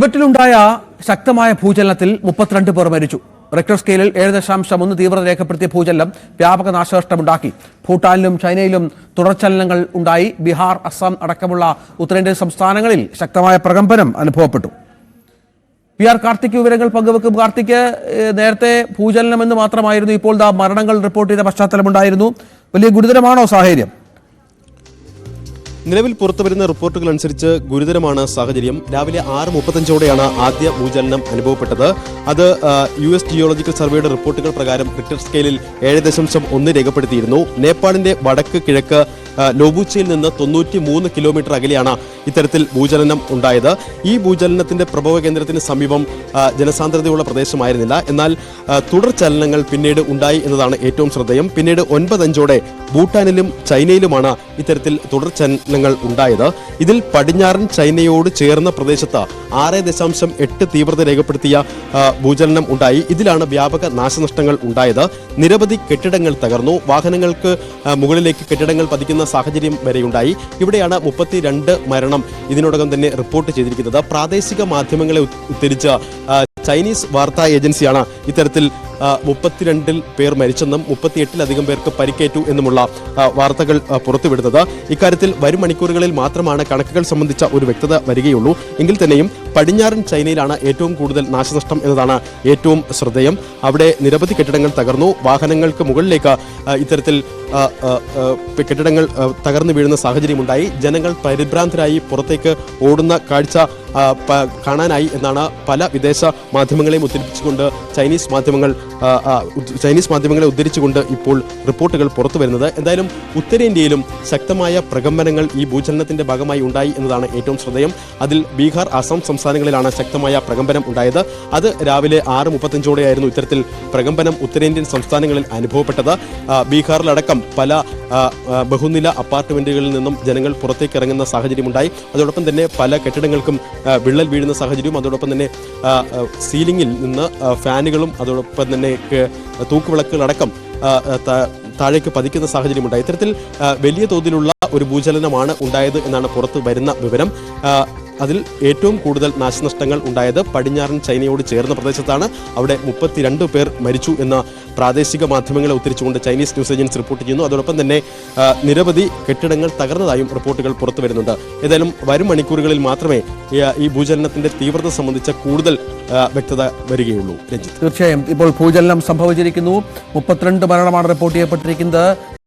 ടിബറ്റിലുണ്ടായ ശക്തമായ ഭൂചലനത്തിൽ മുപ്പത്തിരണ്ട് പേർ മരിച്ചു. റിക്ടർ സ്കെയിലിൽ ഏഴ് ദശാംശം ഒന്ന് തീവ്രത രേഖപ്പെടുത്തിയ ഭൂചലനം വ്യാപക നാശനഷ്ടമുണ്ടാക്കി. ഭൂട്ടാനിലും ചൈനയിലും തുടർചലനങ്ങൾ ഉണ്ടായി. ബീഹാർ അസം അടക്കമുള്ള ഉത്തരേന്ത്യൻ സംസ്ഥാനങ്ങളിൽ ശക്തമായ പ്രകമ്പനം അനുഭവപ്പെട്ടു. പി ആർ കാർത്തിക് വിവരങ്ങൾ പങ്കുവെക്കും. കാർത്തിക് നേരത്തെ ഭൂചലനം എന്ന് മാത്രമായിരുന്നു. ഇപ്പോൾ ദാ മരണങ്ങൾ റിപ്പോർട്ട് ചെയ്ത പശ്ചാത്തലമുണ്ടായിരുന്നു. വലിയ ഗുരുതരമാണോ സാഹചര്യം? നിലവിൽ പുറത്തുവരുന്ന റിപ്പോർട്ടുകൾ അനുസരിച്ച് ഗുരുതരമാണ് സാഹചര്യം. രാവിലെ ആറ് മുപ്പത്തഞ്ചോടെയാണ് ആദ്യ ഭൂചലനം അനുഭവപ്പെട്ടത്. അത് യു എസ് ജിയോളജിക്കൽ സർവേയുടെ റിപ്പോർട്ടുകൾ പ്രകാരം റിക്ടർ സ്കെയിലിൽ ഏഴ് ദശാംശം ഒന്ന് രേഖപ്പെടുത്തിയിരുന്നു. നേപ്പാളിന്റെ വടക്ക് കിഴക്ക് ആ, ലോബൂച്ചയിൽ നിന്ന് തൊണ്ണൂറ്റി മൂന്ന് കിലോമീറ്റർ അകലെയാണ് ഇത്തരത്തിൽ ഭൂചലനം ഉണ്ടായത്. ഈ ഭൂചലനത്തിന്റെ പ്രഭവ കേന്ദ്രത്തിന് സമീപം ജനസാന്ദ്രതയുള്ള പ്രദേശമായിരുന്നില്ല. എന്നാൽ തുടർ ചലനങ്ങൾ പിന്നീട് ഉണ്ടായി എന്നതാണ് ഏറ്റവും ശ്രദ്ധേയം. പിന്നീട് ഒൻപതഞ്ചോടെ ഭൂട്ടാനിലും ചൈനയിലുമാണ് ഇത്തരത്തിൽ തുടർ ചലനങ്ങൾ ഉണ്ടായത്. ഇതിൽ പടിഞ്ഞാറൻ ചൈനയോട് ചേർന്ന പ്രദേശത്ത് ആറ് ദശാംശം എട്ട് തീവ്രത രേഖപ്പെടുത്തിയ ഭൂചലനം ഉണ്ടായി. ഇതിലാണ് വ്യാപക നാശനഷ്ടങ്ങൾ ഉണ്ടായത്. നിരവധി കെട്ടിടങ്ങൾ തകർന്നു. വാഹനങ്ങൾക്ക് മുകളിലേക്ക് കെട്ടിടങ്ങൾ പതിക്കുന്ന. സാഹചര്യം വരെയുണ്ടായി. ഇവിടെയാണ് മുപ്പത്തിരണ്ട് മരണം ഇതിനോടകം തന്നെ റിപ്പോർട്ട് ചെയ്തിരിക്കുന്നത്. പ്രാദേശിക മാധ്യമങ്ങളെ ഉദ്ധരിച്ച ചൈനീസ് വാർത്താ ഏജൻസിയാണ് ഇത്തരത്തിൽ മുപ്പത്തിരണ്ടിൽ പേർ മരിച്ചെന്നും മുപ്പത്തിയെട്ടിലധികം പേർക്ക് പരിക്കേറ്റു എന്നുമുള്ള വാർത്തകൾ പുറത്തുവിടുന്നത്. ഇക്കാര്യത്തിൽ വരും മണിക്കൂറുകളിൽ മാത്രമാണ് കണക്കുകൾ സംബന്ധിച്ച ഒരു വ്യക്തത വരികയുള്ളൂ. എങ്കിൽ തന്നെയും പടിഞ്ഞാറൻ ചൈനയിലാണ് ഏറ്റവും കൂടുതൽ നാശനഷ്ടം എന്നതാണ് ഏറ്റവും ശ്രദ്ധേയം. അവിടെ നിരവധി കെട്ടിടങ്ങൾ തകർന്നു. വാഹനങ്ങൾക്ക് മുകളിലേക്ക് ഇത്തരത്തിൽ കെട്ടിടങ്ങൾ തകർന്നു വീഴുന്ന സാഹചര്യമുണ്ടായി. ജനങ്ങൾ പരിഭ്രാന്തരായി പുറത്തേക്ക് ഓടുന്ന കാഴ്ച കാണാനായി എന്നാണ് പല വിദേശ മാധ്യമങ്ങളെയും ഉദ്ധരിപ്പിച്ചുകൊണ്ട് ചൈനീസ് മാധ്യമങ്ങൾ ചൈനീസ് മാധ്യമങ്ങളെ ഉദ്ധരിച്ചുകൊണ്ട് ഇപ്പോൾ റിപ്പോർട്ടുകൾ പുറത്തു വരുന്നത്. എന്തായാലും ഉത്തരേന്ത്യയിലും ശക്തമായ പ്രകമ്പനങ്ങൾ ഈ ഭൂചലനത്തിന്റെ ഭാഗമായി ഉണ്ടായി എന്നതാണ് ഏറ്റവും ശ്രദ്ധേയം. അതിൽ ബീഹാർ അസം സംസ്ഥാനങ്ങളിലാണ് ശക്തമായ പ്രകമ്പനം ഉണ്ടായത്. അത് രാവിലെ ആറ് മുപ്പത്തഞ്ചോടെയായിരുന്നു ഇത്തരത്തിൽ പ്രകമ്പനം ഉത്തരേന്ത്യൻ സംസ്ഥാനങ്ങളിൽ അനുഭവപ്പെട്ടത്. ബീഹാറിലടക്കം പല ബഹുനില അപ്പാർട്ട്മെന്റുകളിൽ നിന്നും ജനങ്ങൾ പുറത്തേക്ക് ഇറങ്ങുന്ന സാഹചര്യമുണ്ടായി. അതോടൊപ്പം തന്നെ പല കെട്ടിടങ്ങൾക്കും വിള്ളൽ വീഴുന്ന സാഹചര്യവും അതോടൊപ്പം തന്നെ സീലിംഗിൽ നിന്ന് ഫാനുകളും അതോടൊപ്പം തന്നെ തൂക്കുവിളക്കുകളടക്കം താഴേക്ക് പതിക്കുന്ന സാഹചര്യമുണ്ടായി. ഇത്തരത്തിൽ വലിയ തോതിലുള്ള ഒരു ഭൂചലനമാണ് ഉണ്ടായത് എന്നാണ് പുറത്ത് വരുന്ന വിവരം. അതിൽ ഏറ്റവും കൂടുതൽ നാശനഷ്ടങ്ങൾ ഉണ്ടായത് പടിഞ്ഞാറൻ ചൈനയോട് ചേർന്ന പ്രദേശത്താണ്. അവിടെ മുപ്പത്തിരണ്ട് പേർ മരിച്ചു എന്ന പ്രാദേശിക മാധ്യമങ്ങളെ ഉദ്ധരിച്ചുകൊണ്ട് ചൈനീസ് ന്യൂസ് ഏജൻസി റിപ്പോർട്ട് ചെയ്യുന്നു. അതോടൊപ്പം തന്നെ നിരവധി കെട്ടിടങ്ങൾ തകർന്നതായും റിപ്പോർട്ടുകൾ പുറത്തു വരുന്നുണ്ട്. ഏതായാലും വരും മണിക്കൂറുകളിൽ മാത്രമേ ഈ, ഭൂചലനത്തിന്റെ തീവ്രത സംബന്ധിച്ച കൂടുതൽ വ്യക്തത വരികയുള്ളൂ. രഞ്ജിത്ത്. തീർച്ചയായും ഇപ്പോൾ ഭൂചലനം സംഭവിച്ചിരിക്കുന്നു. മുപ്പത്തിരണ്ട് മരണമാണ് റിപ്പോർട്ട് ചെയ്യപ്പെട്ടിരിക്കുന്നത്.